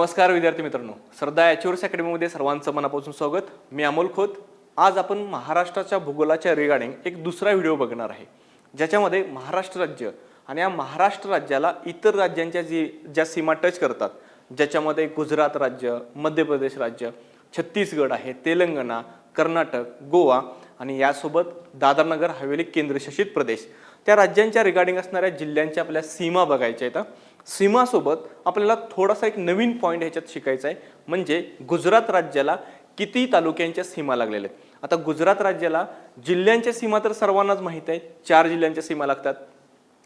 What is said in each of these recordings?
नमस्कार विद्यार्थी मित्रांनो. श्रद्धा अॅच्युअर्स अकॅडमीमध्ये सर्वांचं मनापासून स्वागत. मी अमोल खोत. आज आपण महाराष्ट्राच्या भूगोलाच्या रिगार्डिंग एक दुसरा व्हिडिओ बघणार आहे. ज्याच्यामध्ये महाराष्ट्र राज्य आणि या महाराष्ट्र राज्याला इतर राज्यांच्या जी ज्या सीमा टच करतात ज्याच्यामध्ये गुजरात राज्य मध्य प्रदेश राज्य छत्तीसगड आहे तेलंगणा कर्नाटक गोवा आणि यासोबत दादरनगर हवेली केंद्रशासित प्रदेश. त्या राज्यांच्या रिगार्डिंग असणाऱ्या जिल्ह्यांच्या आपल्या सीमा बघायच्या आहेत सीमासोबत आपल्याला थोडासा एक नवीन पॉईंट ह्याच्यात शिकायचा आहे. म्हणजे गुजरात राज्याला किती तालुक्यांच्या सीमा लागलेल्या आहेत? आता गुजरात राज्याला जिल्ह्यांच्या सीमा तर सर्वांनाच माहीत आहे. चार जिल्ह्यांच्या सीमा लागतात.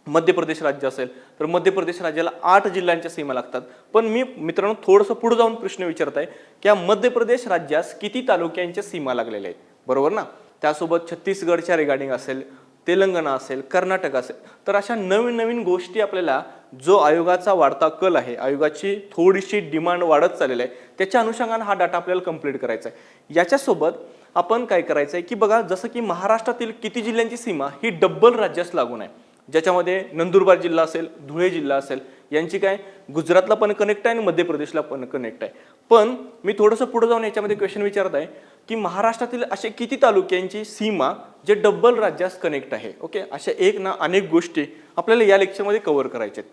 मध्य प्रदेश राज्य असेल तर मध्य प्रदेश राज्याला आठ जिल्ह्यांच्या सीमा लागतात. पण मी मित्रांनो थोडंसं पुढे जाऊन प्रश्न विचारत आहे की या मध्य प्रदेश राज्यास किती तालुक्यांच्या सीमा लागलेल्या आहेत? बरोबर ना? त्यासोबत छत्तीसगडच्या रिगार्डिंग असेल तेलंगणा असेल कर्नाटक असेल तर अशा नवीन नवीन गोष्टी आपल्याला जो आयोगाचा वाढता कल आहे आयोगाची थोडीशी डिमांड वाढत चाललेली आहे त्याच्या अनुषंगाने हा डाटा आपल्याला कंप्लीट करायचा आहे. याच्यासोबत आपण काय करायचं आहे की बघा जसं की महाराष्ट्रातील किती जिल्ह्यांची सीमा ही डब्बल राज्यास लागून आहे. ज्याच्यामध्ये नंदुरबार जिल्हा असेल धुळे जिल्हा असेल यांची काय गुजरातला पण कनेक्ट आहे आणि मध्य प्रदेशला पण कनेक्ट आहे. पण मी थोडंसं पुढे जाऊन याच्यामध्ये क्वेश्चन विचारत आहे. की महाराष्ट्रातील असे किती तालुक्यांची सीमा जे डब्बल राज्यास कनेक्ट आहे. ओके अशा एक ना अनेक गोष्टी आपल्याला या लेक्चरमध्ये कव्हर करायच्या आहेत.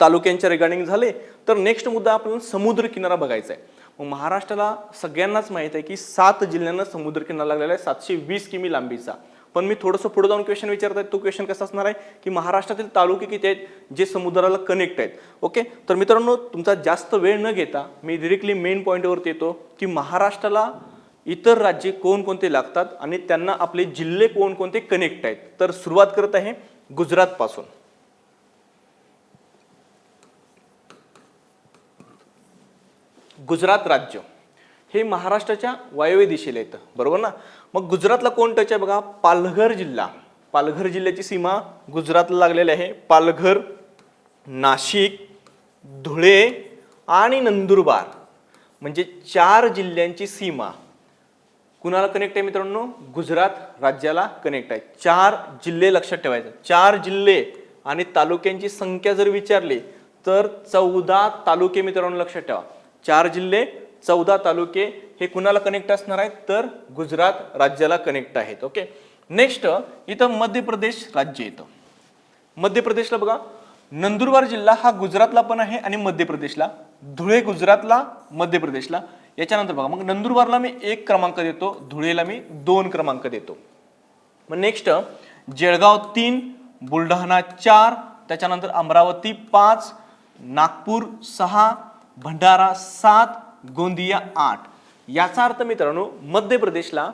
तालुक्यांच्या रिगार्डिंग झाले तर नेक्स्ट मुद्दा आपण समुद्र किनारा बघायचा आहे. मग महाराष्ट्राला सगळ्यांनाच माहीत आहे की सात जिल्ह्यांना समुद्र किनारा लागलेला आहे सातशे वीस किमी लांबीचा. पण मी थोडंसं पुढे जाऊन क्वेश्चन विचारत आहे तो क्वेश्चन कसा असणार आहे? की महाराष्ट्रातील तालुके किती आहेत जे समुद्राला कनेक्ट आहेत? ओके तर मित्रांनो तुमचा जास्त वेळ न घेता मी डिरेक्टली मेन पॉईंटवरती येतो की महाराष्ट्राला इतर राज्ये कोणकोणते लागतात आणि त्यांना आपले जिल्हे कोणकोणते कनेक्ट आहेत? तर सुरुवात करत आहे गुजरातपासून. गुजरात राज्य. हे महाराष्ट्राच्या वायव्य दिशेला येतं. बरोबर ना? मग गुजरातला कोण टच आहे बघा? पालघर जिल्हा. पालघर जिल्ह्याची सीमा गुजरातला लागलेली आहे. पालघर नाशिक धुळे आणि नंदुरबार. म्हणजे चार जिल्ह्यांची सीमा. कुणाला कनेक्ट आहे मित्रांनो? गुजरात राज्याला कनेक्ट आहे. चार जिल्हे लक्षात ठेवायचे. चार जिल्हे आणि तालुक्यांची संख्या जर विचारली तर चौदा तालुके मित्रांनो लक्षात ठेवा. चार जिल्हे चौदा तालुके हे कुणाला कनेक्ट असणार आहेत? तर गुजरात राज्याला कनेक्ट आहेत. ओके नेक्स्ट इथं मध्य प्रदेश राज्य येतं. मध्य प्रदेशला बघा. नंदुरबार जिल्हा हा गुजरातला पण आहे आणि मध्य प्रदेशला धुळे गुजरातला मध्य प्रदेशला याच्यानंतर बघा मग नंदुरबारला मी एक क्रमांक देतो धुळेला मी दोन क्रमांक देतो. मग नेक्स्ट जळगाव तीन बुलढाणा चार त्याच्यानंतर अमरावती पाच नागपूर सहा भंडारा सात गोंदिया आठ. याचा अर्थ मित्रांनो मध्य प्रदेशला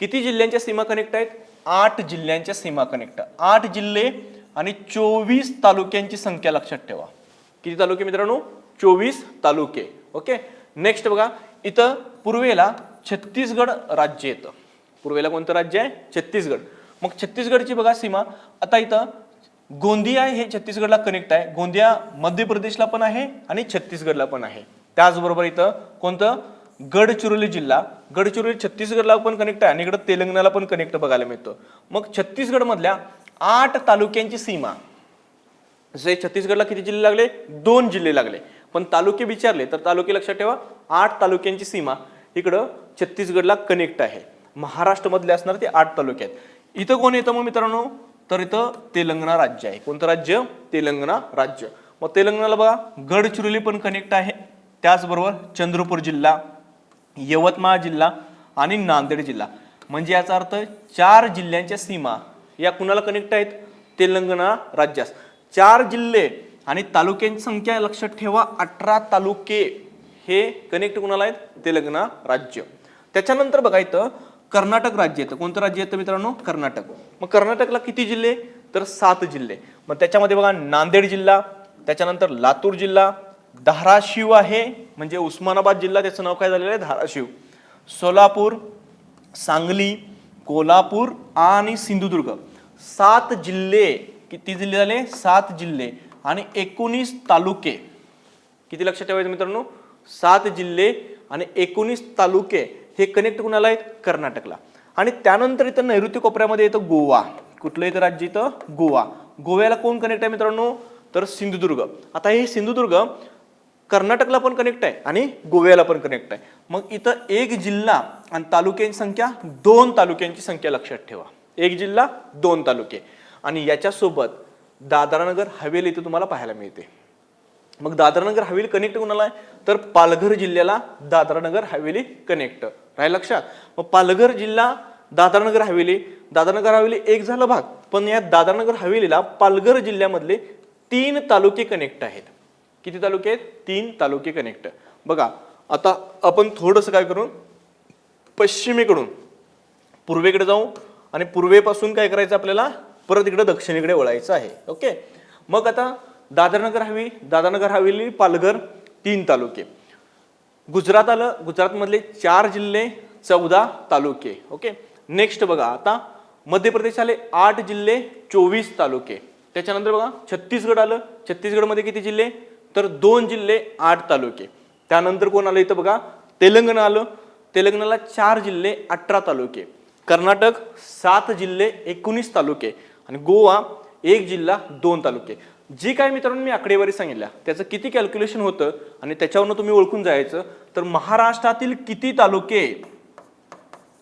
किती जिल्ह्यांच्या सीमा कनेक्ट आहेत? आठ जिल्ह्यांच्या सीमा कनेक्ट आठ जिल्हे आणि चोवीस तालुक्यांची संख्या लक्षात ठेवा. किती तालुके मित्रांनो? चोवीस तालुके. ओके नेक्स्ट बघा इथं पूर्वेला छत्तीसगड राज्य येतं. पूर्वेला कोणतं राज्य आहे? छत्तीसगड. मग छत्तीसगडची बघा सीमा. आता इथं गोंदिया हे छत्तीसगडला कनेक्ट आहे. गोंदिया मध्य प्रदेशला पण आहे आणि छत्तीसगडला पण आहे. त्याचबरोबर इथं कोणतं? गडचिरोली जिल्हा. गडचिरोली छत्तीसगडला पण कनेक्ट आहे आणि इकडं तेलंगणाला पण कनेक्ट बघायला मिळतं. मग छत्तीसगडमधल्या आठ तालुक्यांची सीमा. जसे छत्तीसगडला किती जिल्हे लागले? दोन जिल्हे लागले. पण तालुके विचारले तर तालुके लक्षात ठेवा आठ तालुक्यांची सीमा इकडं छत्तीसगडला कनेक्ट आहे. महाराष्ट्रामधले असणार ते आठ तालुके आहेत. इथं कोण येतं मग मित्रांनो? तर इथं तेलंगणा राज्य आहे. कोणतं राज्य? तेलंगणा राज्य. मग तेलंगणाला बघा गडचिरोली पण कनेक्ट आहे. त्याचबरोबर चंद्रपूर जिल्हा यवतमाळ जिल्हा आणि नांदेड जिल्हा. म्हणजे याचा अर्थ चार जिल्ह्यांच्या सीमा या कुणाला कनेक्ट आहेत? तेलंगणा राज्यास. चार जिल्हे आणि तालुक्यांची संख्या लक्षात ठेवा अठरा तालुके हे कनेक्ट कुणाला आहेत? तेलंगणा राज्य. त्याच्यानंतर बघा इथं कर्नाटक राज्य येतं. कोणतं राज्य येतं मित्रांनो? कर्नाटक. मग कर्नाटकला किती जिल्हे? तर सात जिल्हे. मग त्याच्यामध्ये बघा नांदेड जिल्हा त्याच्यानंतर लातूर जिल्हा धाराशिव आहे म्हणजे उस्मानाबाद जिल्हा त्याचं नाव काय झालेलं आहे? धाराशिव. सोलापूर सांगली कोल्हापूर आणि सिंधुदुर्ग. सात जिल्हे. किती जिल्हे झाले? सात जिल्हे. आणि एकोणीस तालुके. किती लक्षात ठेवायचं मित्रांनो? सात जिल्हे आणि एकोणीस तालुके हे कनेक्ट कुणाला आहेत कर्नाटकला. आणि त्यानंतर इथं नैऋत्य कोपऱ्यामध्ये येतं गोवा. कुठलं इथं राज्य इथं? गोवा. गोव्याला कोण कनेक्ट आहे मित्रांनो? तर सिंधुदुर्ग. आता हे सिंधुदुर्ग कर्नाटकला पण कनेक्ट आहे आणि गोव्याला पण कनेक्ट आहे. मग इथं एक जिल्हा आणि तालुक्यांची संख्या दोन तालुक्यांची संख्या लक्षात ठेवा. एक जिल्हा दोन तालुके. आणि याच्यासोबत दादरानगर हवेली इथे तुम्हाला पाहायला मिळते. मग दादरानगर हवेली कनेक्ट कोणाला आहे? तर पालघर जिल्ह्याला दादरानगर हवेली कनेक्ट राहील लक्षात? मग पालघर जिल्हा दादरानगर हवेली. दादरानगर हवेली एक झालं भाग. पण या दादरानगर हवेलीला पालघर जिल्ह्यामधले तीन तालुके कनेक्ट आहेत. किती तालुके आहेत? तीन तालुके कनेक्ट बघा आता आपण थोडंसं काय करू? पश्चिमेकडून. पूर्वेकडे जाऊ आणि पूर्वेपासून काय करायचं आपल्याला? परत इकडे दक्षिणेकडे वळायचं आहे. ओके? मग आता दादरनगर हवी दादरनगर हवेली पालघर तीन तालुके. गुजरात आलं गुजरातमधले चार जिल्हे चौदा तालुके. ओके? नेक्स्ट बघा आता मध्य प्रदेश आले आठ जिल्हे चोवीस तालुके. त्याच्यानंतर बघा छत्तीसगड आलं. छत्तीसगडमध्ये किती जिल्हे? तर दोन जिल्हे आठ तालुके. त्यानंतर कोण आलं इथं बघा? तेलंगणा आलं. तेलंगणाला चार जिल्हे अठरा तालुके. कर्नाटक सात जिल्हे एकोणीस तालुके. आणि गोवा एक जिल्हा दोन तालुके. जी काय मित्रांनो मी आकडेवारी सांगितल्या त्याचं किती कॅल्क्युलेशन होतं आणि त्याच्यावरनं तुम्ही ओळखून जायचं तर महाराष्ट्रातील किती तालुके?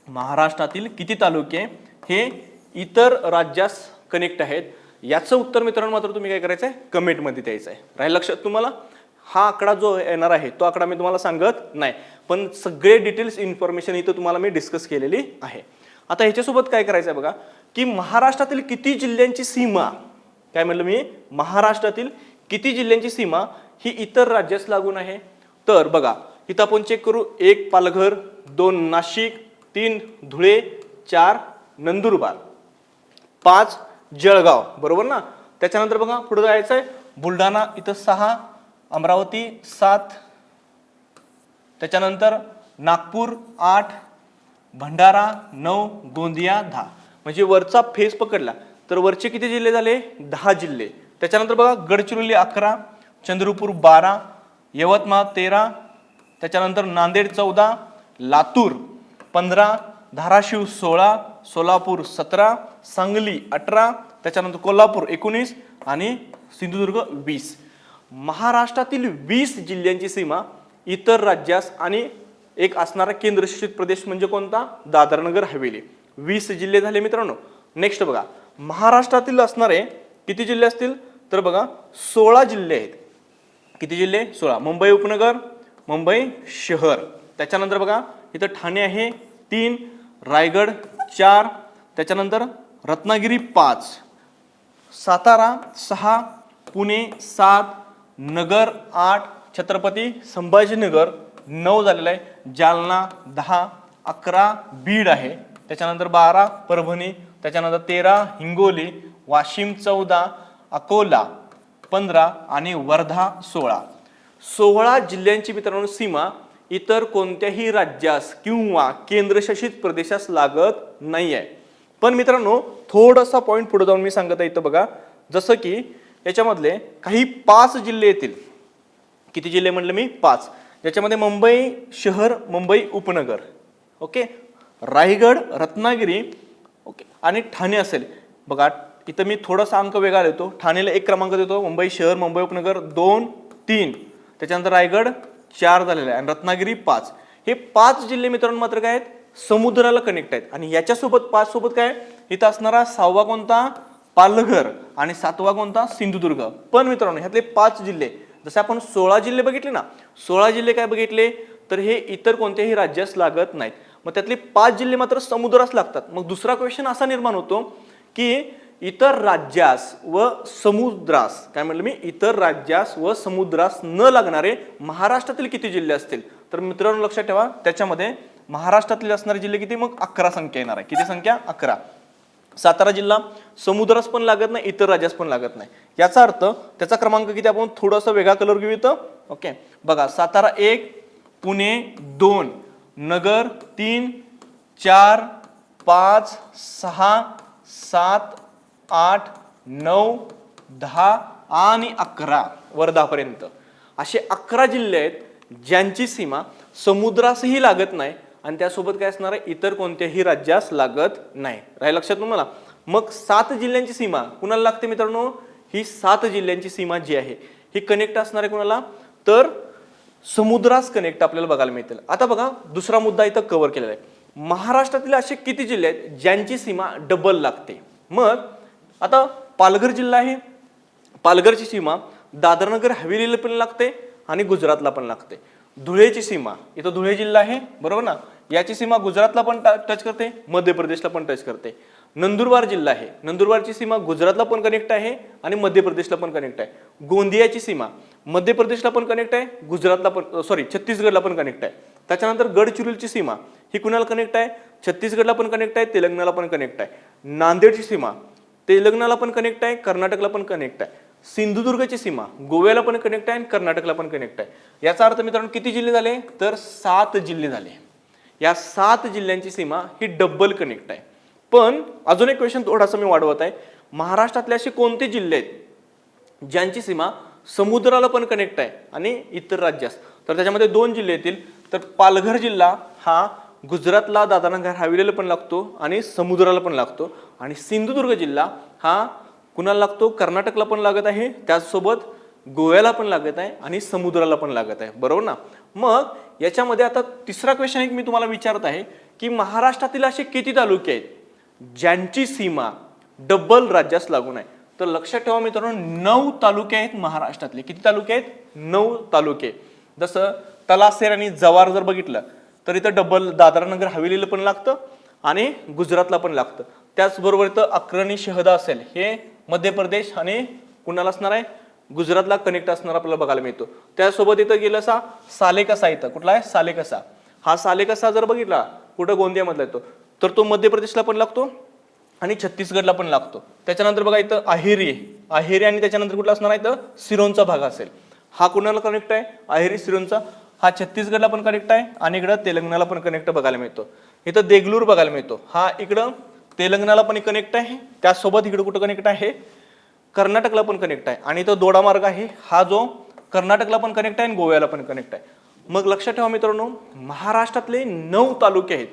महाराष्ट्रातील किती तालुके? हे इतर राज्यास कनेक्ट आहेत. याचं उत्तर मित्रांनो मात्र तुम्ही काय करायचं आहे कमेंटमध्ये द्यायचं आहे राहील लक्षात तुम्हाला? हा आकडा जो येणार आहे तो आकडा मी तुम्हाला सांगत नाही. पण सगळे डिटेल्स इन्फॉर्मेशन इथं तुम्हाला मी डिस्कस केलेली आहे. आता ह्याच्यासोबत काय करायचं आहे बघा? की महाराष्ट्रातील किती जिल्ह्यांची सीमा काय म्हणलं मी? महाराष्ट्रातील किती जिल्ह्यांची सीमा ही इतर राज्यास लागून आहे? तर बघा इथं आपण चेक करू. एक पालघर दोन नाशिक तीन धुळे चार नंदुरबार पाच जळगाव बरोबर ना? त्याच्यानंतर बघा पुढे जायचं आहे. बुलढाणा इथं सहा अमरावती सात त्याच्यानंतर नागपूर आठ भंडारा नऊ गोंदिया दहा. म्हणजे वरचा फेस पकडला तर वरचे किती जिल्हे झाले? दहा जिल्हे. त्याच्यानंतर बघा गडचिरोली अकरा चंद्रपूर बारा यवतमाळ तेरा त्याच्यानंतर नांदेड चौदा लातूर पंधरा धाराशिव सोळा सोलापूर सतरा सांगली अठरा त्याच्यानंतर कोल्हापूर एकोणीस आणि सिंधुदुर्ग वीस. महाराष्ट्रातील वीस जिल्ह्यांची सीमा इतर राज्यास आणि एक असणारा केंद्रशासित प्रदेश म्हणजे कोणता? दादरनगर हवेली. वीस जिल्हे झाले मित्रांनो. नेक्स्ट बघा. महाराष्ट्रातील असणारे किती जिल्हे असतील? तर बघा सोळा जिल्हे आहेत. किती जिल्हे? सोळा. मुंबई उपनगर मुंबई शहर. त्याच्यानंतर बघा इथं ठाणे आहे तीन रायगड चार त्याच्यानंतर रत्नागिरी पाच सातारा सहा पुणे सात नगर आठ छत्रपती संभाजीनगर नऊ झालेलं आहे. जालना दहा अकरा बीड आहे. त्याच्यानंतर बारा परभणी त्याच्यानंतर तेरा हिंगोली वाशिम चौदा अकोला पंधरा आणि वर्धा सोळा. सोळा जिल्ह्यांची मित्रांनो सीमा इतर कोणत्याही राज्यास किंवा केंद्रशासित प्रदेशास लागत नाही आहे पण मित्रांनो थोडासा पॉईंट पुढे जाऊन मी सांगत आहे इथं बघा. जसं की याच्यामधले काही पाच जिल्हे येतील. किती जिल्हे म्हटलं मी? पाच. ज्याच्यामध्ये मुंबई शहर मुंबई उपनगर. ओके? रायगड रत्नागिरी ओके. आणि ठाणे असेल. बघा इथं मी थोडासा अंक वेगळा देतो ठाणेला एक क्रमांक देतो. मुंबई शहर मुंबई उपनगर दोन तीन. त्याच्यानंतर रायगड चार झालेला आहे. आणि रत्नागिरी पाच. हे पाच जिल्हे मित्रांनो मात्र काय आहेत? समुद्राला कनेक्ट आहेत. आणि याच्यासोबत पाच सोबत काय? इथं असणारा सहावा कोणता? पालघर. आणि सातवा कोणता? सिंधुदुर्ग. पण मित्रांनो ह्यातले पाच जिल्हे जसे आपण सोळा जिल्हे बघितले ना सोळा जिल्हे काय बघितले? तर हे इतर कोणत्याही राज्यास लागत नाहीत. मग त्यातले पाच जिल्हे मात्र समुद्रास लागतात. मग दुसरा क्वेश्चन असा निर्माण होतो की इतर राज्यास व समुद्रास काय म्हणलं मी? इतर राज्यास व समुद्रास न लागणारे महाराष्ट्रातील किती जिल्हे असतील? तर मित्रांनो लक्षात ठेवा त्याच्यामध्ये महाराष्ट्रातील असणारे जिल्हे किती? मग अकरा संख्या येणार आहे. किती संख्या? अकरा. सातारा जिल्हा समुद्रास पण लागत नाही इतर राज्यास पण लागत नाही. याचा अर्थ त्याचा क्रमांक किती? आपण थोडासा वेगळा कलर घेऊ इथं. ओके बघा सातारा एक पुणे दोन. नगर तीन चार पाच सहा सात आठ नऊ दहा आणि अकरा वर्धापर्यंत. असे अकरा जिल्हे आहेत ज्यांची सीमा समुद्रासही लागत नाही आणि त्यासोबत काय असणार आहे? इतर कोणत्याही राज्यास लागत नाही. राही लक्षात तुम्हाला? मग सात जिल्ह्यांची सीमा कुणाला लागते मित्रांनो? ही सात जिल्ह्यांची सीमा जी आहे ही कनेक्ट असणार आहे कुणाला? तर समुद्रास कनेक्ट आपल्याला बघायला मिळतील. आता बघा दुसरा मुद्दा इथं कव्हर केलेला आहे. महाराष्ट्रातील असे किती जिल्हे आहेत ज्यांची सीमा डबल लागते? मग आता पालघर जिल्हा आहे. पालघरची सीमा दादरनगर हवेलीला पण लागते आणि गुजरातला पण लागते. धुळेची सीमा इथं धुळे जिल्हा आहे बरोबर ना? याची सीमा गुजरातला पण टच करते मध्य प्रदेशला पण टच करते. नंदुरबार जिल्हा आहे. नंदुरबारची सीमा गुजरातला पण कनेक्ट आहे आणि मध्य प्रदेशला पण कनेक्ट आहे. गोंदियाची सीमा मध्य प्रदेशला पण कनेक्ट आहे गुजरातला पण सॉरी छत्तीसगडला पण कनेक्ट आहे. त्याच्यानंतर गडचिरोलीची सीमा ही कुणाला कनेक्ट आहे? छत्तीसगडला पण कनेक्ट आहे तेलंगणाला पण कनेक्ट आहे. नांदेडची सीमा तेलंगणाला पण कनेक्ट आहे कर्नाटकला पण कनेक्ट आहे. सिंधुदुर्गची सीमा गोव्याला पण कनेक्ट आहे आणि कर्नाटकला पण कनेक्ट आहे. याचा अर्थ मित्रांनो किती जिल्हे झाले? तर सात जिल्हे झाले. या सात जिल्ह्यांची सीमा ही डबल कनेक्ट आहे. पण अजून एक क्वेश्चन थोडासा मी वाढवत आहे. महाराष्ट्रातले असे कोणते जिल्हे आहेत ज्यांची सीमा समुद्राला पण कनेक्ट आहे आणि इतर राज्यास. तर त्याच्यामध्ये दोन जिल्हे येतील. तर पालघर जिल्हा हा गुजरातला दादानगर हवेलीला पण लागतो आणि समुद्राला पण लागतो. आणि सिंधुदुर्ग जिल्हा हा कुणाला लागतो? कर्नाटकला पण लागत आहे. त्याचसोबत गोव्याला पण लागत आहे आणि समुद्राला पण लागत आहे. बरोबर ना? मग याच्यामध्ये आता तिसरा क्वेश्चन एक मी तुम्हाला विचारत आहे की महाराष्ट्रातील असे किती तालुके आहेत ज्यांची सीमा डबल राज्यास लागून आहे? तर लक्षात ठेवा मित्रांनो नऊ तालुके आहेत महाराष्ट्रातले. किती तालुके आहेत? नऊ तालुके. जसं तलासेर आणि जवार जर बघितलं तर इथं डबल दादरानगर हवेलीला पण लागतं आणि गुजरातला पण लागतं. त्याचबरोबर इथं अक्रणी शहदा असेल हे मध्य प्रदेश आणि कुणाला असणार आहे? गुजरातला कनेक्ट असणार आपल्याला बघायला मिळतो. त्यासोबत इथं गेलं असा सालेकसा इथं. कुठला आहे? सालेकसा. हा सालेकसा जर बघितला कुठं गोंदियामधला येतो? तर तो मध्य प्रदेशला पण लागतो. आणि छत्तीसगडला पण लागतो. त्याच्यानंतर बघा इथं अहेरी आहे. अहेरी आणि त्याच्यानंतर कुठला असणार आहे? इथं सिरोनचा भाग असेल. हा कुणाला कनेक्ट आहे? अहेरी सिरोनचा हा छत्तीसगडला पण कनेक्ट आहे आणि इकडं तेलंगणाला पण कनेक्ट बघायला मिळतो. इथं देगलूर बघायला मिळतो. हा इकडं तेलंगणाला पण कनेक्ट आहे. त्यासोबत इकडं कुठं कनेक्ट आहे? कर्नाटकला पण कनेक्ट आहे. आणि तो दोडा मार्ग आहे. हा जो कर्नाटकला पण कनेक्ट आहे आणि गोव्याला पण कनेक्ट आहे. मग लक्षात ठेवा मित्रांनो महाराष्ट्रातले नऊ तालुके आहेत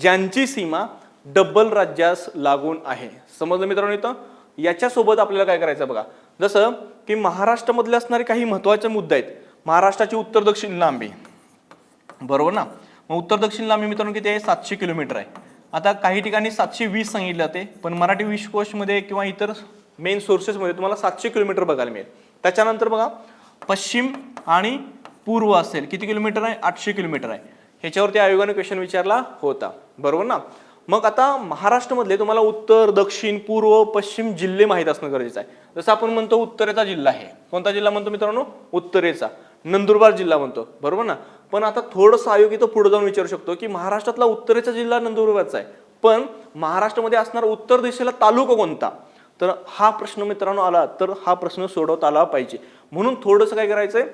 ज्यांची सीमा डब्बल राज्यास लागून आहे. समजलं मित्रांनो इथं? याच्यासोबत आपल्याला काय करायचं बघा? जसं की महाराष्ट्रामधले असणारे काही महत्त्वाचे मुद्दे आहेत. महाराष्ट्राची उत्तर दक्षिण लांबी. बरोबर ना? मग उत्तर दक्षिण लांबी मित्रांनो किती आहे? सातशे किलोमीटर आहे. आता काही ठिकाणी सातशे वीस सांगितलं जाते पण मराठी विश्वकोशमध्ये किंवा इतर मेन सोर्सेसमध्ये तुम्हाला सातशे किलोमीटर बघायला मिळेल. त्याच्यानंतर बघा पश्चिम आणि पूर्व असेल किती किलोमीटर आहे? आठशे किलोमीटर आहे. ह्याच्यावरती आयोगाने क्वेश्चन विचारला होता. बरोबर ना? मग आता महाराष्ट्रामधले तुम्हाला उत्तर दक्षिण पूर्व पश्चिम जिल्हे माहीत असणं गरजेचं आहे. जसं आपण म्हणतो उत्तरेचा जिल्हा आहे. कोणता जिल्हा म्हणतो मित्रांनो? उत्तरेचा. नंदुरबार जिल्हा म्हणतो. बरोबर ना? पण आता थोडंसं आयोग इथं पुढे जाऊन विचारू शकतो की महाराष्ट्रातला उत्तरेचा जिल्हा नंदुरबारचा आहे. पण महाराष्ट्रामध्ये असणारा उत्तर दिशेला तालुका कोणता? तर हा प्रश्न मित्रांनो आला तर हा प्रश्न सोडवता आला पाहिजे. म्हणून थोडंसं काय करायचं आहे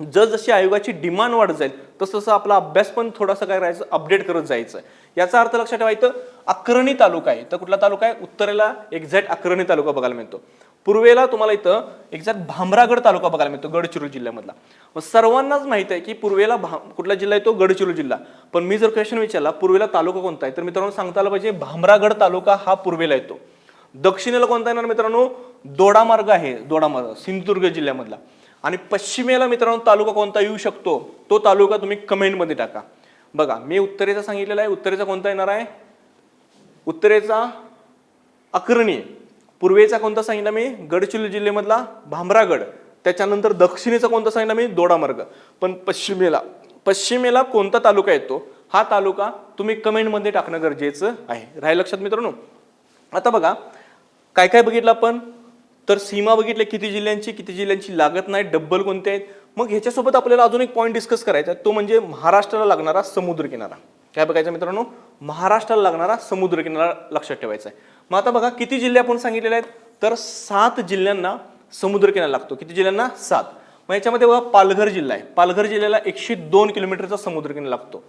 जसजशी आयोगाची डिमांड वाढत जाईल तसं तसं आपला अभ्यास पण थोडासा काय करायचं अपडेट करत जायचं. याचा अर्थ लक्षात ठेवायचं अकरणी तालुका आहे. तर कुठला तालुका आहे? उत्तरेला एक्झॅक्ट अकरणी तालुका बघायला मिळतो. पूर्वेला तुम्हाला इथं एक्झॅक्ट भामरागड तालुका बघायला मिळतो गडचिरोली जिल्ह्यामधला. मग सर्वांनाच माहीत आहे की पूर्वेला भा कुठला जिल्हा येतो गडचिरोली जिल्हा. पण मी जर क्वेश्चन विचारला पूर्वेला तालुका कोणता आहे? तर मित्रांनो सांगता आलं पाहिजे भामरागड तालुका हा पूर्वेला येतो. दक्षिणेला कोणता येणार मित्रांनो? दोडामार्ग आहे दोडामार्ग सिंधुदुर्ग जिल्ह्यामधला. आणि पश्चिमेला मित्रांनो तालुका कोणता येऊ शकतो तो तालुका तुम्ही कमेंटमध्ये टाका. बघा मी उत्तरेचा सांगितलेला आहे उत्तरेचा कोणता येणार आहे? उत्तरेचा अकर्णी पूर्वेचा कोणता सांगितला मी? गडचिरोली जिल्ह्यामधला भामरागड त्याच्यानंतर दक्षिणेचा कोणता सांगितला मी? दोडामार्ग. पण पश्चिमेला पश्चिमेला कोणता तालुका येतो? हा तालुका तुम्ही कमेंटमध्ये टाकणं गरजेचं आहे. राहील लक्षात मित्रांनो? आता बघा काय काय बघितलं आपण? तर सीमा बघितल्या किती जिल्ह्यांची किती जिल्ह्यांची लागत नाही डब्बल कोणते आहेत? मग ह्याच्यासोबत आपल्याला अजून एक पॉईंट डिस्कस करायचा आहे. तो म्हणजे महाराष्ट्राला लागणारा समुद्रकिनारा काय बघायचं मित्रांनो? महाराष्ट्राला लागणारा समुद्रकिनारा लक्षात ठेवायचा आहे. मग आता बघा किती जिल्हे आपण सांगितलेले आहेत? तर सात जिल्ह्यांना समुद्रकिनारा लागतो. किती जिल्ह्यांना? सात. मग याच्यामध्ये बघा पालघर जिल्हा आहे. पालघर जिल्ह्याला एकशे दोन किलोमीटरचा समुद्रकिनारा लागतो.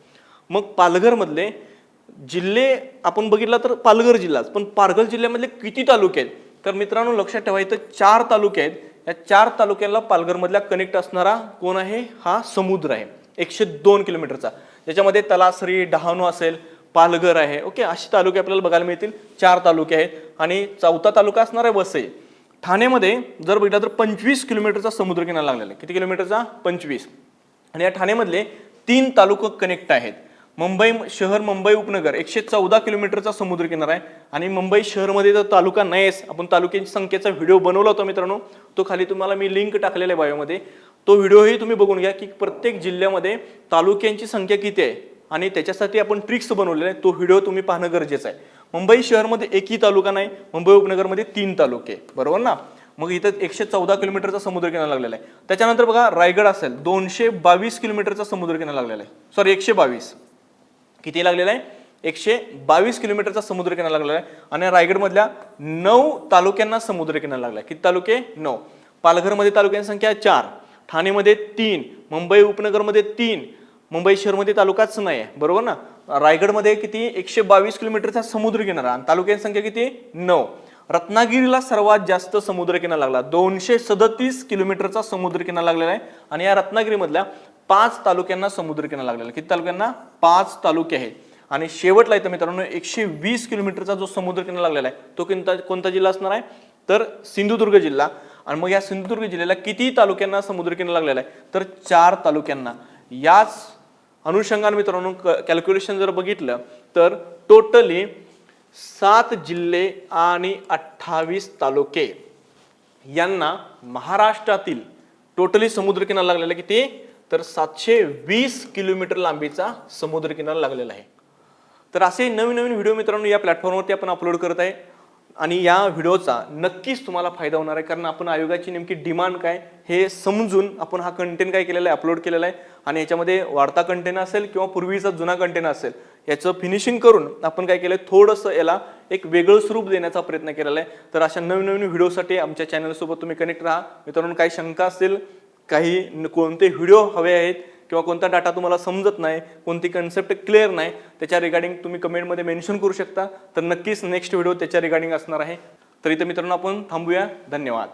मग पालघरमधले जिल्हे आपण बघितला तर पालघर जिल्हाच. पण पालघर जिल्ह्यामधले किती तालुके आहेत? तर मित्रांनो लक्षात ठेवायचं चार तालुके आहेत. या चार तालुक्याला पालघरमधल्या कनेक्ट असणारा कोण आहे? हा समुद्र आहे. एकशे दोन किलोमीटरचा. ज्याच्यामध्ये तलासरी डहाणू असेल पालघर आहे. ओके असे तालुके आपल्याला बघायला मिळतील. चार तालुके आहेत. आणि चौथा तालुका असणार आहे वसई. ठाण्यामध्ये जर बघितलं तर पंचवीस किलोमीटरचा समुद्र किनारा लागलेला आहे. किती किलोमीटरचा? पंचवीस. आणि या ठाण्यामधले तीन तालुकं कनेक्ट आहेत. मुंबई शहर मुंबई उपनगर एकशे चौदा किलोमीटरचा समुद्र किनारा आहे. आणि मुंबई शहरमध्ये जर तालुका नाहीच आपण तालुक्यांच्या संख्येचा व्हिडिओ बनवला होता मित्रांनो तो खाली तुम्हाला मी लिंक टाकलेला आहे बायोमध्ये. तो व्हिडिओही तुम्ही बघून घ्या की प्रत्येक जिल्ह्यामध्ये तालुक्यांची संख्या किती आहे आणि त्याच्यासाठी आपण ट्रिक्स बनवलेले आहे तो व्हिडिओ तुम्ही पाहणं गरजेचं आहे. मुंबई शहरमध्ये एकही तालुका नाही मुंबई उपनगरमध्ये तीन तालुके बरोबर ना? मग इथं एकशे चौदा किलोमीटरचा समुद्र किनारा लागलेला आहे. त्याच्यानंतर बघा रायगड असेल दोनशे बावीस किलोमीटरचा समुद्र किनारा लागलेला आहे. सॉरी एकशे बावीस. किती लागलेला आहे? एकशे बावीस किलोमीटरचा समुद्र किनारा लागलेला आहे. आणि रायगडमधल्या नऊ तालुक्यांना समुद्र किनारा लागला आहे. किती तालुके? नऊ. पालघरमध्ये तालुक्यांची संख्या चार. ठाणेमध्ये तीन. मुंबई उपनगरमध्ये तीन. मुंबई शहरमध्ये तालुकाच नाही आहे बरोबर ना? रायगडमध्ये किती? एकशे बावीस किलोमीटरचा समुद्र किनारा. आणि तालुक्यांची संख्या किती? नऊ. रत्नागिरीला सर्वात जास्त समुद्र किनारा लागला. दोनशे सदतीस किलोमीटरचा समुद्र किनारा लागलेला आहे. आणि या रत्नागिरीमधल्या पाच तालुक्यांना समुद्र किनारा लागलेला आहे. किती तालुक्यांना? पाच तालुके आहेत. आणि शेवटला इथं मित्रांनो एकशे वीस किलोमीटरचा जो समुद्र किनारा लागलेला आहे तो कोणता कोणता जिल्हा असणार आहे? तर सिंधुदुर्ग जिल्हा. आणि मग या सिंधुदुर्ग जिल्ह्याला किती तालुक्यांना समुद्र किनारा लागलेला आहे? तर चार तालुक्यांना. याच अनुषंगाने मित्रांनो कॅल्क्युलेशन जर बघितलं तर टोटली सात जिल्हे आणि अठ्ठावीस तालुके. यांना महाराष्ट्रातील टोटली समुद्र किनारा लागलेला आहे किती? तर सातशे वीस किलोमीटर लांबीचा समुद्रकिनारा लागलेला आहे. तर असे नवीन नवीन व्हिडिओ मित्रांनो या प्लॅटफॉर्मवरती आपण अपलोड करत आहे. आणि या व्हिडिओचा नक्कीच तुम्हाला फायदा होणार आहे कारण आपण आयोगाची नेमकी डिमांड काय हे समजून आपण हा कंटेंट काय केलेला आहे अपलोड केलेला आहे. आणि याच्यामध्ये वाढता कंटेंट असेल किंवा पूर्वीचा जुना कंटेंट असेल याचं फिनिशिंग करून आपण काय केलं थोडंसं याला एक वेगळं स्वरूप देण्याचा प्रयत्न केलेला आहे. तर अशा नवीन नवीन व्हिडिओसाठी आमच्या चॅनलसोबत तुम्ही कनेक्ट राहा. मित्रांनो काही शंका असेल काही न- कोणते व्हिडिओ हवे आहेत किंवा कोणता डाटा तुम्हाला समजत नाही कोणती कन्सेप्ट क्लिअर नाही त्याच्या रिगार्डिंग तुम्ही कमेंटमध्ये मेन्शन करू शकता. तर नक्कीच नेक्स्ट व्हिडिओ त्याच्या रिगार्डिंग असणार आहे. तर इथं मित्रांनो आपण थांबूया. धन्यवाद.